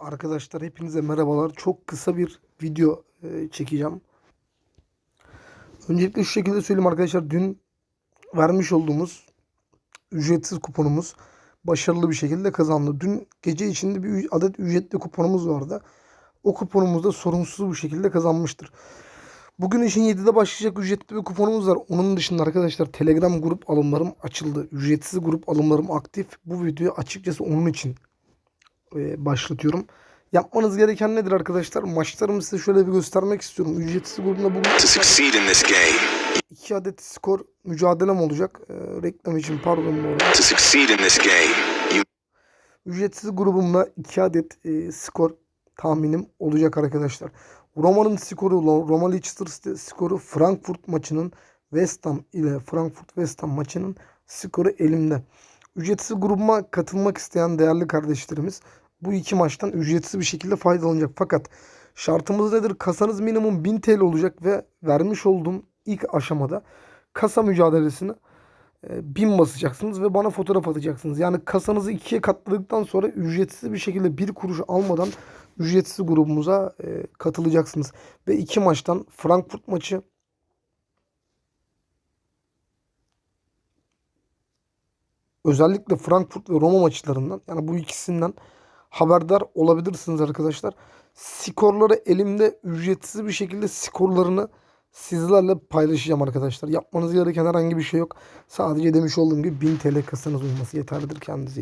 Arkadaşlar hepinize merhabalar. Çok kısa bir video e, çekeceğim. Öncelikle şu şekilde söyleyeyim arkadaşlar. Dün vermiş olduğumuz ücretsiz kuponumuz başarılı bir şekilde kazandı. Dün gece içinde bir adet ücretli kuponumuz vardı. O kuponumuz da sorunsuz bir şekilde kazanmıştır. Bugün için 7'de başlayacak ücretli bir kuponumuz var. Onun dışında arkadaşlar Telegram grup alımlarım açıldı. Ücretsiz grup alımlarım aktif. Bu videoyu açıkçası onun için e, başlatıyorum. Yapmanız gereken nedir arkadaşlar? Maçlarımı size şöyle bir göstermek istiyorum. Ücretsiz grubunda game, 2 adet skor mücadelem olacak. E, reklam için pardon bu arada. Ücretsiz grubumda 2 adet e, skor tahminim olacak arkadaşlar. Roma'nın skoru, Roma Leicester skoru Frankfurt maçının West Ham ile Frankfurt West Ham maçının skoru elimde. Ücretsiz grubuma katılmak isteyen değerli kardeşlerimiz bu iki maçtan ücretsiz bir şekilde faydalanacak. Fakat şartımız nedir? Kasanız minimum 1000 TL olacak ve vermiş olduğum ilk aşamada kasa mücadelesini e, bin basacaksınız ve bana fotoğraf atacaksınız. Yani kasanızı ikiye katladıktan sonra ücretsiz bir şekilde bir kuruş almadan ücretsiz grubumuza e, katılacaksınız. Ve iki maçtan Frankfurt maçı özellikle Frankfurt ve Roma maçlarından yani bu ikisinden haberdar olabilirsiniz arkadaşlar. Skorları elimde ücretsiz bir şekilde skorlarını sizlerle paylaşacağım arkadaşlar. Yapmanız gereken herhangi bir şey yok. Sadece demiş olduğum gibi 1000 TL kasanız olması yeterlidir. Kendinize.